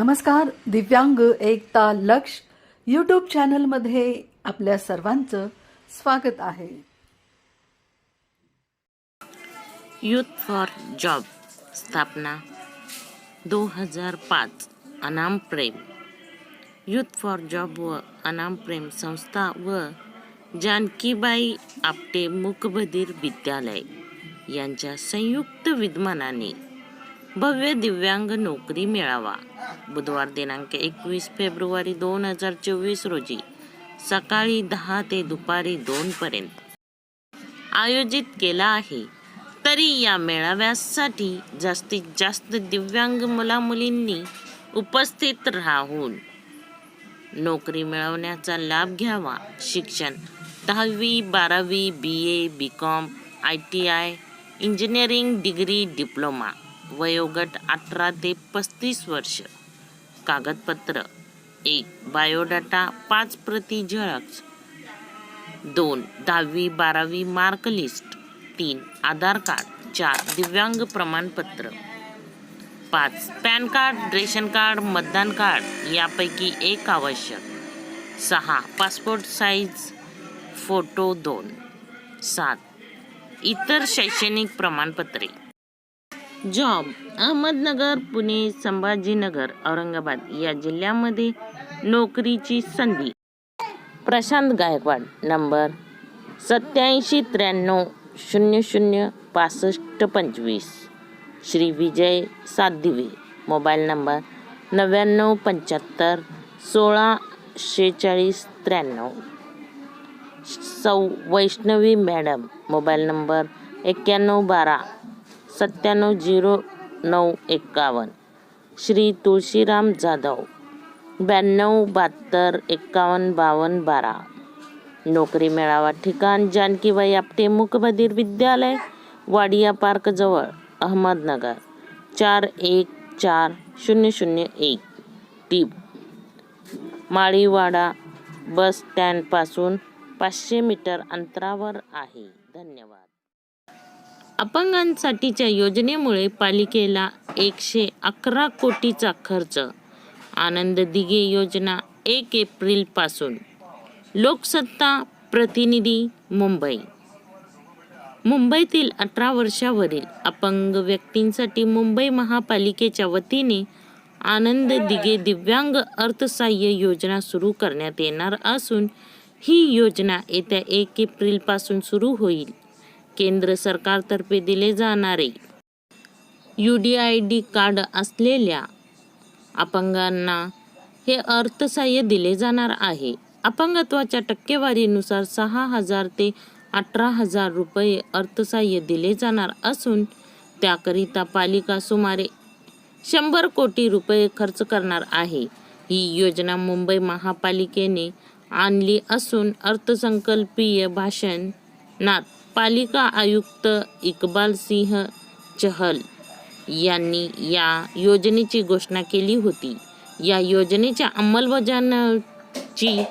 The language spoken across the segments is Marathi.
नमस्कार दिव्यांग एकता लक्ष यूट्यूब चॅनलमध्ये आपल्या सर्वांचं स्वागत आहे. यूथ फॉर जॉब स्थापना दो हजार पाच अनाम प्रेम. यूथ फॉर जॉब व अनाम प्रेम संस्था व जानकीबाई आपटे मुकबधीर विद्यालय यांच्या संयुक्त विद्यमानाने भव्य दिव्यांग नोकरी मिळावा. बुधवार दिनांक एकवीस फेब्रुवारी दोन हजार चोवीस रोजी सकाळी दहा ते दुपारी दोनपर्यंत आयोजित केला आहे. तरी या मेळाव्यासाठी जास्तीत जास्त दिव्यांग मुलामुलींनी उपस्थित राहून नोकरी मिळवण्याचा लाभ घ्यावा. शिक्षण दहावी बारावी B A B com I T I engineering degree diploma वयोगट अठरा ते पस्तीस वर्ष. कागदपत्र. एक बायोडाटा. पाच प्रती झेरॉक्स दोन दहावी बारावी मार्क लिस्ट. तीन आधार कार्ड. चार दिव्यांग प्रमाणपत्र. पाच पॅन कार्ड रेशन कार्ड मतदान कार्ड. यापैकी एक आवश्यक. सहा पासपोर्ट साईज फोटो दोन. सात इतर शैक्षणिक प्रमाणपत्रे. जॉब. अहमदनगर पुणे संभाजीनगर औरंगाबाद या जिल्ह्यामध्ये नोकरीची संधी. प्रशांत गायकवाड नंबर सत्याऐंशी त्र्याण्णव शून्य शून्य पासष्ट पंचवीस. श्री विजय सातदिवे मोबाईल नंबर नव्याण्णव पंच्याहत्तर सोळा शेहेचाळीस त्र्याण्णव. सौ वैष्णवी मॅडम मोबाईल नंबर एक्क्याण्णव बारा सत्त्याण्णव झिरो नऊ एक्कावन्न. श्री तुळशीराम जाधव. ब्याण्णव बहात्तर एक्कावन्न बावन्न बारा. नोकरी मेळावा ठिकाण जानकीबाई आपटे मुकबधीर विद्यालय वाडिया पार्कजवळ अहमदनगर. चार एक चार शून्य शून्य एक. टीप माळीवाडा बस स्टँडपासून पाचशे मीटर अंतरावर आहे. धन्यवाद. अपंगांसाठीच्या योजनेमुळे पालिकेला एकशे अकरा कोटीचा खर्च. आनंद दिघे योजना एक एप्रिलपासून लोकसत्ता प्रतिनिधी मुंबई. मुंबईतील अठरा वर्षावरील अपंग व्यक्तींसाठी मुंबई महापालिकेच्या वतीने आनंद दिघे दिव्यांग अर्थसहाय्य योजना सुरू करण्यात येणार असून ही योजना येत्या एक एप्रिलपासून सुरू होईल. केंद्र सरकारतर्फे दिले जाणारे U D I D card असलेल्या अपंगांना हे अर्थसहाय्य दिले जाणार आहे. अपंगत्वाच्या टक्केवारीनुसार सहा हजार ते अठरा हजार रुपये अर्थसहाय्य दिले जाणार असून त्याकरिता पालिका सुमारे शंभर कोटी रुपये खर्च करणार आहे. ही योजना मुंबई महापालिकेने आणली असून अर्थसंकल्पीय भाषणात पालिका आयुक्त इक्बाल सिंह चहल यांनी या योजनेची घोषणा केली होती. या योजनेच्या अंमलबजावणीची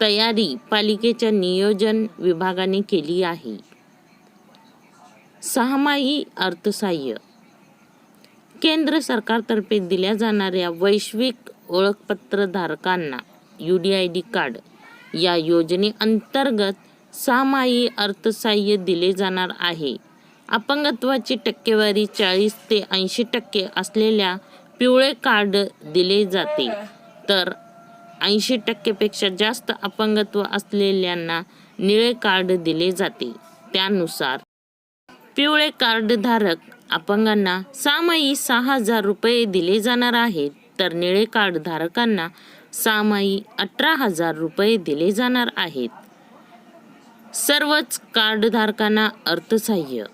तयारी पालिकेच्या नियोजन विभागाने केली आहे. सहामाही अर्थसहाय्य. केंद्र सरकारतर्फे दिल्या जाणाऱ्या वैश्विक ओळखपत्रधारकांना U D I D card या योजनेअंतर्गत सहामाही अर्थसाह्य दिले जाणार आहे. अपंगत्वाची टक्केवारी चाळीस ते ऐंशी टक्के असलेल्या पिवळे कार्ड दिले जाते. तर ऐंशी टक्केपेक्षा जास्त अपंगत्व असलेल्यांना निळे कार्ड दिले जाते. त्यानुसार पिवळे कार्डधारक अपंगांना सामाई सहा हजार रुपये दिले जाणार आहेत तर निळे कार्ड धारकांना सामाई अठरा हजार रुपये दिले जाणार आहेत. सर्वच कार्डधारकांना अर्थसहाय्य.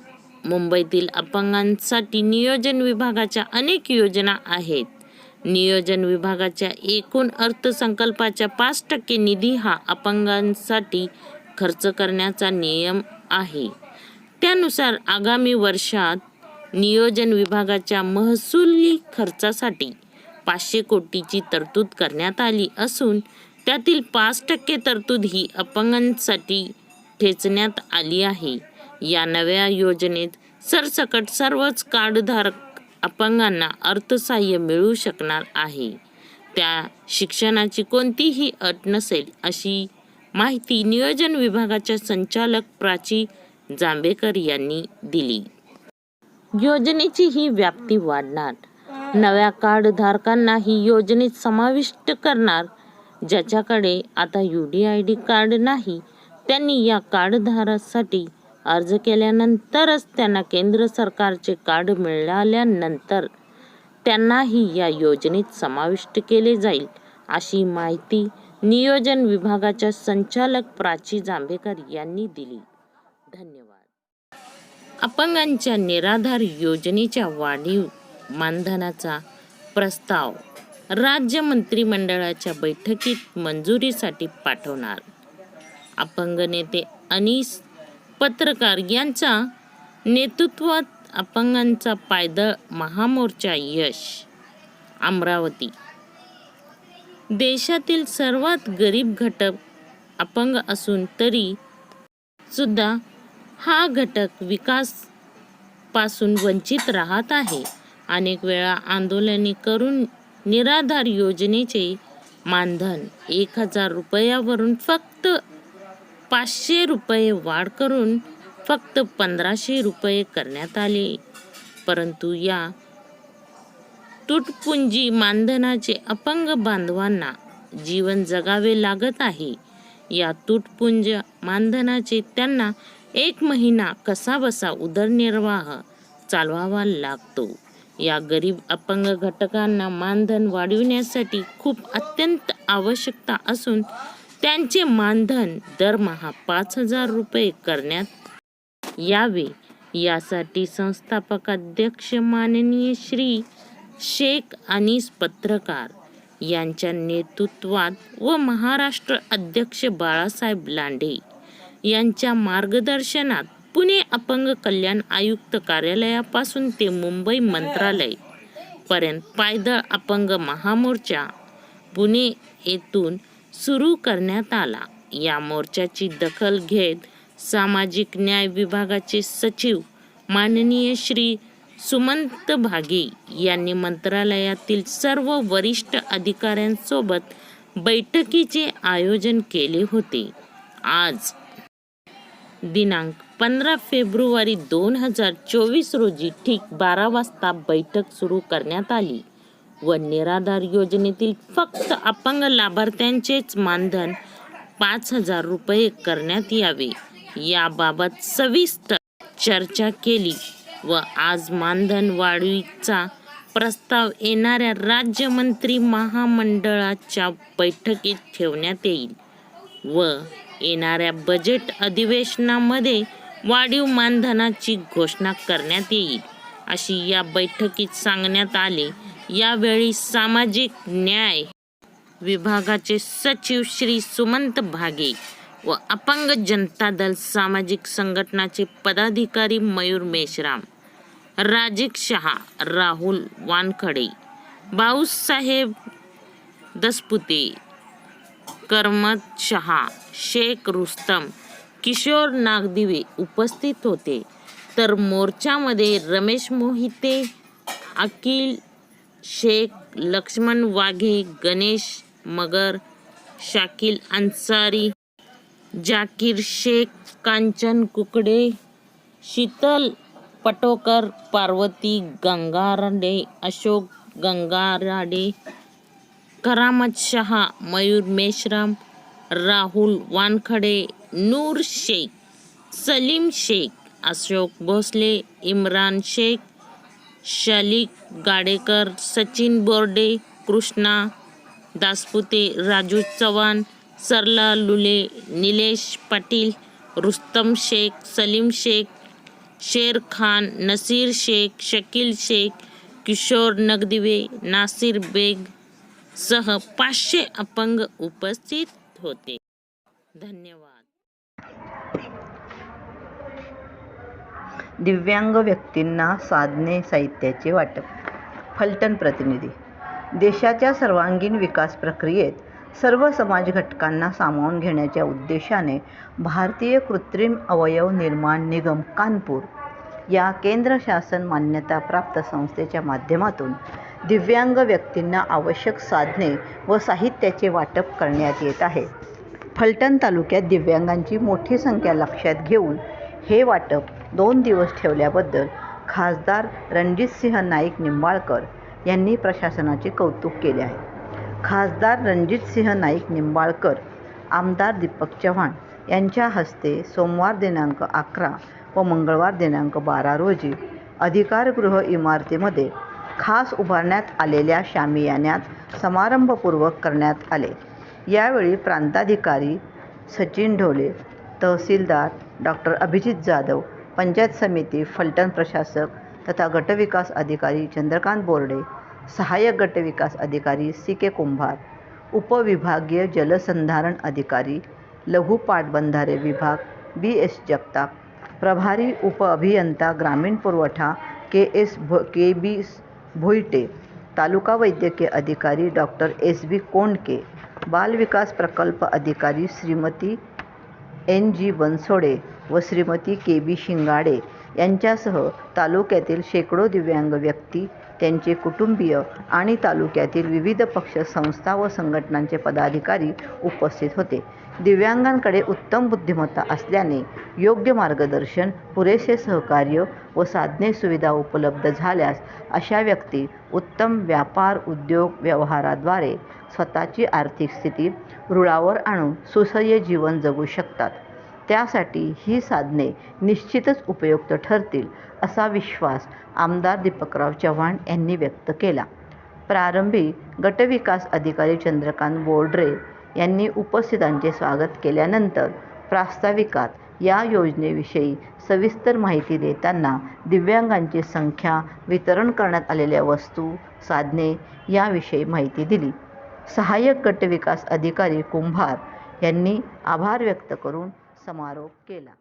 मुंबईतील अपंगांसाठी नियोजन विभागाच्या अनेक योजना आहेत. नियोजन विभागाच्या एकूण अर्थसंकल्पाच्या पाच टक्के निधी हा अपंगांसाठी खर्च करण्याचा नियम आहे. त्यानुसार आगामी वर्षात नियोजन विभागाच्या महसुली खर्चासाठी पाचशे कोटीची तरतूद करण्यात आली असून त्यातील पाच टक्के तरतूद ही अपंगांसाठी ठेचण्यात आली आहे. या नव्या योजनेत सरसकट सर्वच कार्डधारक अपंगांना अर्थसहाय्य मिळू शकणार आहे. त्या शिक्षणाची कोणतीही अट नसेल अशी माहिती नियोजन विभागाच्या संचालक प्राची जांभेकर यांनी दिली. योजनेची ही व्याप्ती वाढणार. नव्या कार्डधारकांना ही योजनेत समाविष्ट करणार ज्याच्याकडे आता U D I D card नाही त्यांनी या कार्डधारासाठी अर्ज केल्यानंतरच त्यांना केंद्र सरकारचे कार्ड मिळाल्यानंतर त्यांनाही या योजनेत समाविष्ट केले जाईल अशी माहिती नियोजन विभागाच्या संचालक प्राची जांभेकर यांनी दिली. धन्यवाद. अपंगांच्या निराधार योजनेच्या वाढीव मानधनाचा प्रस्ताव राज्य मंत्रिमंडळाच्या बैठकीत मंजुरीसाठी पाठवणार. अपंग नेते अनिस पत्रकार यांच्या नेतृत्वात अपंगांचा पायदळ महामोर्चा यश. अमरावती. देशातील सर्वात गरीब घटक अपंग असून तरी सुद्धा हा घटक विकासपासून वंचित राहत आहे. अनेक वेळा आंदोलने करून निराधार योजनेचे मानधन एक हजार रुपयावरून फक्त पाचशे रुपये वाढ करून फक्त पंधराशे रुपये करण्यात आले. परंतु या तुटपुंजी मानधनाचे अपंग बांधवांना जीवन जगावे लागत आहे. या तुटपुंज मानधनाचे त्यांना एक महिना कसाबसा उदरनिर्वाह चालवावा लागतो? या गरीब अपंग घटकांना मानधन वाढविण्यासाठी खूप अत्यंत आवश्यकता असून त्यांचे मानधन दरमहा पाच हजार रुपये करण्यात यावे. यासाठी संस्थापक अध्यक्ष माननीय श्री शेख अनीस पत्रकार यांच्या नेतृत्वात व महाराष्ट्र अध्यक्ष बाळासाहेब लांडे यांच्या मार्गदर्शनात पुणे अपंग कल्याण आयुक्त कार्यालयापासून ते मुंबई मंत्रालय पर्यंत पायदळ अपंग महामोर्चा पुणे येथून सुरू करण्यात आला. या मोर्चाची दखल घेत सामाजिक न्याय विभागाचे सचिव माननीय श्री सुमंत भागे यांनी मंत्रालयातील सर्व वरिष्ठ अधिकाऱ्यांसोबत बैठकीचे आयोजन केले होते. आज दिनांक पंधरा फेब्रुवारी दोन हजार चोवीस रोजी ठीक बारा वाजता बैठक सुरू करण्यात आली. व निराधार योजनेतील फक्त अपंग लाभार्थ्यांचेच मानधन पाच हजार रुपये करण्यात यावे. याबाबत सविस्तर चर्चा केली व आज मानधन वाढीचा प्रस्ताव येणाऱ्या राज्यमंत्री महामंडळाच्या बैठकीत ठेवण्यात येईल व येणाऱ्या बजेट अधिवेशनामध्ये वाढीव मानधनाची घोषणा करण्यात येईल अशी या बैठकीत सांगण्यात आले यावेळी सामाजिक न्याय विभागाचे सचिव श्री सुमंत भागे व अपंग जनता दल सामाजिक संघटनाचे पदाधिकारी मयूर मेश्राम राजिक शहा राहुल वानखडे भाऊसाहेब दसपुते करमत शहा शेख रुस्तम किशोर नागदिवे उपस्थित होते. तर मोर्चामध्ये रमेश मोहिते अकिल शेख लक्ष्मण वाघे गणेश मगर शाकिल अन्सारी जाकीर शेख कांचन कुकडे शीतल पटोकर पार्वती गंगाराडे अशोक गंगाराडे करामत शहा मयूर मेश्राम राहुल वानखडे नूर शेख सलीम शेख अशोक भोसले इम्रान शेख शालिक गाडेकर सचिन बोर्डे कृष्णा दासपुते राजू चव्हाण सरला लुले निलेश पाटील रुस्तम शेख सलीम शेख शेर खान नसीर शेख शकील शेख किशोर नगदिवे नासिर बेग सह पाचशे अपंग उपस्थित होते. धन्यवाद. दिव्यांग व्यक्तींना साधने साहित्याचे वाटप. फलटण प्रतिनिधी. देशाच्या सर्वांगीण विकास प्रक्रियेत सर्व समाज घटकांना सामावून घेण्याच्या उद्देशाने भारतीय कृत्रिम अवयव निर्माण निगम कानपूर या केंद्र शासन मान्यताप्राप्त संस्थेच्या माध्यमातून दिव्यांग व्यक्तींना आवश्यक साधने व साहित्याचे वाटप करण्यात येत आहे. फलटण तालुक्यात दिव्यांगांची मोठी संख्या लक्षात घेऊन हे वाटप दोन दिवस ठेवल्याबद्दल खासदार रणजितसिंह नाईक निंबाळकर यांनी प्रशासनाचे कौतुक केले आहे. खासदार रणजितसिंह नाईक निंबाळकर आमदार दीपक चव्हाण यांच्या हस्ते सोमवार दिनांक अकरा व मंगळवार दिनांक बारा रोजी अधिकारगृह इमारतीमध्ये खास उभारण्यात आलेल्या शामियान्यात समारंभपूर्वक करण्यात आले. यावेळी प्रांताधिकारी सचिन ढोले तहसीलदार डॉक्टर अभिजित जाधव पंचायत समिती, फलटण प्रशासक तथा गटविकास अधिकारी चंद्रकांत बोर्डे सहाय्यक गटविकास अधिकारी सी के कुंभार, उपविभागीय जलसंधारण अधिकारी, लघु पाटबंधारे विभाग बी एस जगताप, प्रभारी उप अभियंता ग्रामीण पुरवठा के एस भ के बी भोईटे, तालुका वैद्यकीय अधिकारी डॉक्टर एस बी कोंडके, बाल विकास प्रकल्प अधिकारी श्रीमती एन जी बनसोडे व श्रीमती के बी शिंगाडे यांच्यासह तालुक्यातील शेकडो दिव्यांग व्यक्ती त्यांचे कुटुंबीय आणि तालुक्यातील विविध पक्ष संस्था व संघटनांचे पदाधिकारी उपस्थित होते. दिव्यांगांकडे उत्तम बुद्धिमत्ता असल्याने योग्य मार्गदर्शन पुरेसे सहकार्य व साधने सुविधा उपलब्ध झाल्यास अशा व्यक्ती उत्तम व्यापार उद्योग व्यवहाराद्वारे स्वतःची आर्थिक स्थिती रुळावर आणून सुसह्य जीवन जगू शकतात. त्यासाठी ही साधने निश्चितच उपयुक्त ठरतील असा विश्वास आमदार दीपकराव चव्हाण यांनी व्यक्त केला. प्रारंभी गटविकास अधिकारी चंद्रकांत बोर्डरे यांनी उपस्थितांचे स्वागत केल्यानंतर प्रास्ताविकात या योजनेविषयी सविस्तर माहिती देताना दिव्यांगांची संख्या वितरण करण्यात आलेल्या वस्तू साधने याविषयी माहिती दिली. सहाय्यक गटविकास अधिकारी कुंभार यांनी आभार व्यक्त करून समारोप केला.